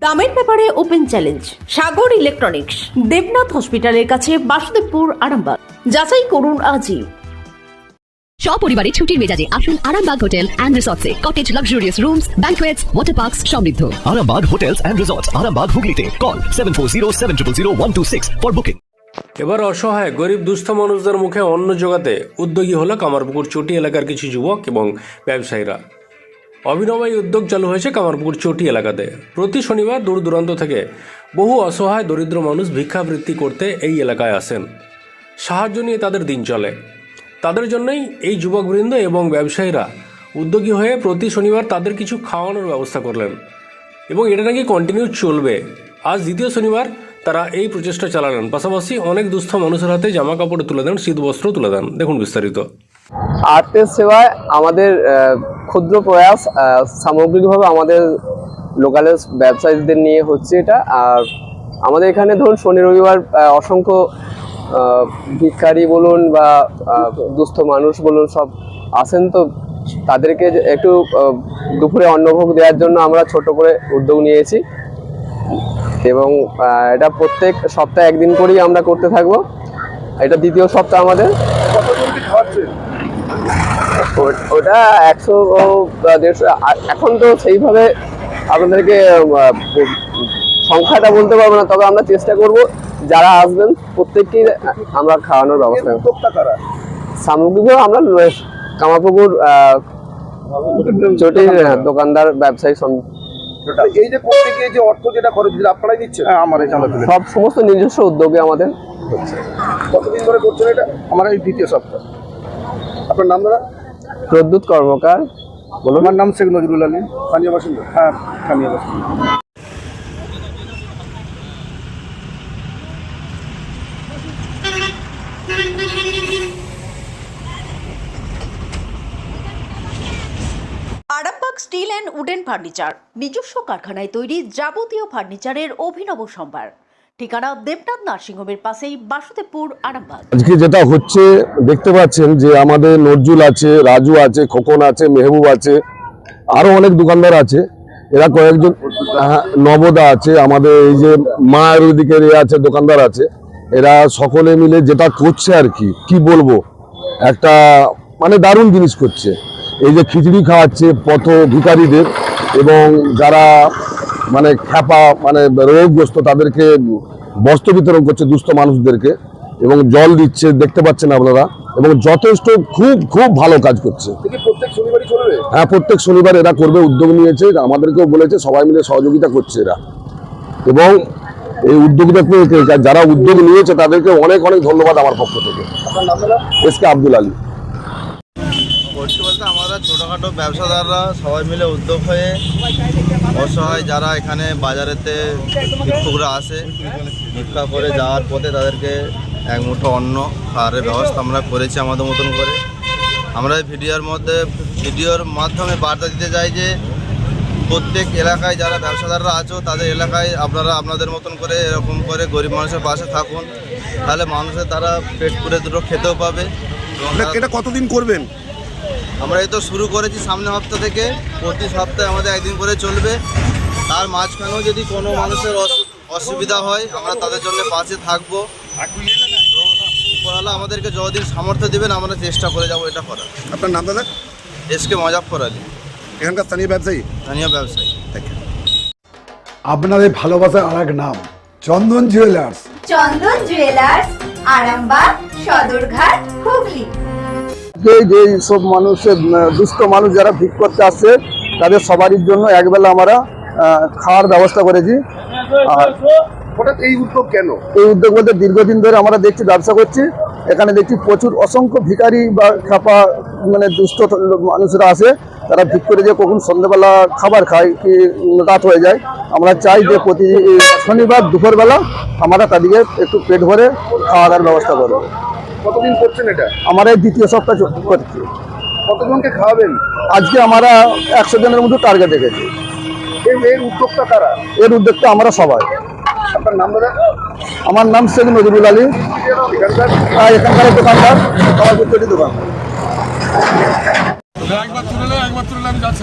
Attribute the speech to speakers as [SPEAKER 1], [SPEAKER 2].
[SPEAKER 1] দামের ব্যাপারে open challenge Sagar electronics Debnath হসপিটালের কাছে বাসুদেবপুর আরামবাগ। যাচাই করুন আজই।
[SPEAKER 2] সপরিবারে ছুটির মেজাজে আসুন Arambagh hotel and রিসর্টসে। Cottage luxurious rooms banquets water parks সমৃদ্ধ।
[SPEAKER 3] Arambag Hotels and Resorts, Arambag Hooghly Call 740 for booking.
[SPEAKER 4] এবার অসহায় গরিব দুস্থ মানুষদের মুখে অন্ন জোগাতে উদ্যোগী হলো কামারপুকুর চটি এলাকার কিছু যুবক এবং ব্যবসায়ীরা। অভিনব এই উদ্যোগ চালু হয়েছে কামারপুকুর চটি এলাকাতে। প্রতি শনিবার দূর দূরান্ত থেকে বহু অসহায় দরিদ্র মানুষ ভিক্ষাবৃত্তি করতে এই এলাকায় আসেন। সাহায্য নিয়ে তাদের দিন চলে। তাদের জন্যই এই যুবকবৃন্দ এবং ব্যবসায়ীরা উদ্যোগী হয়ে প্রতি শনিবার তাদের কিছু খাওয়ানোর ব্যবস্থা করলেন এবং এটা নাকি কন্টিনিউ চলবে। আজ দ্বিতীয় শনিবার তারা এই প্রচেষ্টা চালালেন। পাশাপাশি অনেক দুস্থ মানুষের হাতে জামা কাপড় তুলে দেন শীত বস্ত্র তুলে দেন। দেখুন বিস্তারিত।
[SPEAKER 5] আর্টের সেবায় আমাদের ক্ষুদ্র প্রয়াস সামগ্রিকভাবে আমাদের লোকালের ব্যবসায়ীদের নিয়ে হচ্ছে এটা। আর আমাদের এখানে ধরুন শনি, রবিবার অসংখ্য ভিক্ষারি বলুন বা দুস্থ মানুষ বলুন সব আসেন তো তাদেরকে একটু দুপুরে অন্নভোগ দেওয়ার জন্য আমরা ছোট করে উদ্যোগ নিয়েছি। এবং এটা প্রত্যেক সপ্তাহে একদিন করেই আমরা করতে থাকব। এটা দ্বিতীয় সপ্তাহ আমাদের। ওটা একশো দেড়শো এখন তো সেইভাবে আপনাদেরকে সংখ্যাটা বলতে পারব না তবে আমরা চেষ্টা করব যারা আসবেন প্রত্যেককেই আমরা খাওয়ানোর ব্যবস্থা করব। সামগ্রিকভাবে আমরা কামাপুকুর চটির দোকানদার ব্যবসায়ী
[SPEAKER 6] এই যে গিয়ে যে অর্থ যেটা খরচ যেটা আপনারাই দিচ্ছেন হ্যাঁ
[SPEAKER 5] সব সমস্ত নিজস্ব উদ্যোগে আমাদের।
[SPEAKER 6] কতদিন ধরে করছেন এটা? আমার এই দ্বিতীয় সপ্তাহ। আপনার নাম দাদা?
[SPEAKER 5] প্রদ্যুৎ কর্মকার
[SPEAKER 6] বলুন। আমার নাম শেখ নজরুল আলী। স্থানীয় বাসিন্দা? হ্যাঁ স্থানীয় বাসিন্দা।
[SPEAKER 1] Arambag steel and wooden furniture নিজস্ব কারখানায় তৈরি যাবতীয় ফার্নিচারের অভিনব সম্ভার। ঠিকানা দেবনাথ নার্সিংহোমের পাশেই বাসুদেবপুর আরামবাগ।
[SPEAKER 7] আজকে যেটা হচ্ছে দেখতে পাচ্ছেন যে আমাদের নজরুল আছে রাজু আছে খোকন আছে মেহবুব আছে আরও অনেক দোকানদার আছে। এরা কয়েকজন হ্যাঁ, নবদা আছে আমাদের এই যে মা আয়ুর্বেদিকের এ আছে দোকানদার আছে। এরা সকলে মিলে যেটা করছে আর কি কি বলব? একটা মানে দারুণ জিনিস করছে। এই যে খিচুড়ি খাওয়াচ্ছে পথ ভিখারিদের এবং যারা মানে খ্যাপা মানে রোগগ্রস্ত তাদেরকে বস্ত্র বিতরণ করছে দুস্থ মানুষদেরকে এবং জল দিচ্ছে দেখতে পাচ্ছেন আপনারা এবং যথেষ্ট খুব খুব ভালো কাজ করছে। হ্যাঁ প্রত্যেক শনিবার এরা করবে উদ্যোগ নিয়েছে আমাদেরকেও বলেছে সবাই মিলে সহযোগিতা করছে এরা। এবং এই উদ্যোগটা যারা উদ্যোগ নিয়েছে তাদেরকে অনেক অনেক ধন্যবাদ আমার পক্ষ থেকে। S K Abdul Ali.
[SPEAKER 8] করছি বলতে আমরা ছোটোখাটো ব্যবসাদাররা সবাই মিলে উদ্যোগ হয়ে অসহায় যারা এখানে বাজারেতে ভিক্ষুকরা আসে, ভিক্ষা করে যাওয়ার পথে তাদেরকে এক মুঠো অন্ন, খাওয়ারের ব্যবস্থা আমরা করেছি আমাদের মতন করে। আমরা ভিডিওর মধ্যে, ভিডিওর মাধ্যমে বার্তা দিতে চাই যে প্রত্যেক এলাকায় যারা ব্যবসাদাররা আছো, তাদের এলাকায় আপনারা আপনাদের মতন করে এরকম করে গরিব মানুষের পাশে থাকুন। তাহলে মানুষের তারা পেট পুরে দুটো খেতেও পাবে।
[SPEAKER 6] এটা কতদিন করবেন?
[SPEAKER 8] আমরা এই তো শুরু করেছি সামনে সপ্তাহ থেকে। প্রতি সপ্তাহে আমাদের একদিন করে চলবে। তার মাঝখানেও যদি কোনো মানুষের অসু- অসুবিধা হয় আমরা তাদের জন্য পাশে থাকব। উপরওয়ালা আমাদেরকে যতদিন সামর্থ্য দেবেন আমরা চেষ্টা করে যাব এটা করার।
[SPEAKER 6] আপনার নাম দাদা?
[SPEAKER 8] এসকে মজাফর আলী।
[SPEAKER 6] এখানকার স্থানীয় ব্যবসায়ী?
[SPEAKER 8] স্থানীয় ব্যবসায়ী।
[SPEAKER 9] আপনাদের ভালোবাসার আর এক নাম চন্দন জুয়েলার্স
[SPEAKER 10] চন্দন জুয়েলার্স আরামবাগ সদরঘাট হুগলি।
[SPEAKER 6] যে যে সব মানুষের দুস্থ মানুষ যারা ভিক করতে আসছে তাদের সবারই জন্য একবেলা আমরা খাওয়ার ব্যবস্থা করেছি। আর হঠাৎ এই উদ্যোগ কেন? এই উদ্যোগ বলতে দীর্ঘদিন ধরে আমরা দেখছি ব্যবসা করছি। এখানে দেখছি প্রচুর অসংখ্য ভিখারি বা খাপা মানে দুষ্ট মানুষরা আসে তারা ভিক করে যে কখন সন্ধ্যেবেলা খাবার খায় কি রাত হয়ে যায়। আমরা চাই যে প্রতি শনিবার দুপুরবেলা আমরা তাদেরকে একটু পেট ভরে খাওয়া দাওয়ার ব্যবস্থা করব। কতদিন করছেন এটা? আমরা এই দ্বিতীয় সপ্তাহ করছি। কতজনকে খাওয়াবেন? আজকে আমরা একশো জনের মতো টার্গেট রেখেছি। এর উদ্যোগটা কারা? এর উদ্যোগটা আমরা সবাই। আপনার নাম দাদা? আমার নাম শেখ নজরুল আলী। হ্যাঁ, এখানকার দোকানদার। আমার দোকান।
[SPEAKER 9] একবার তুলে একবার তুলে আমি যাচ্ছি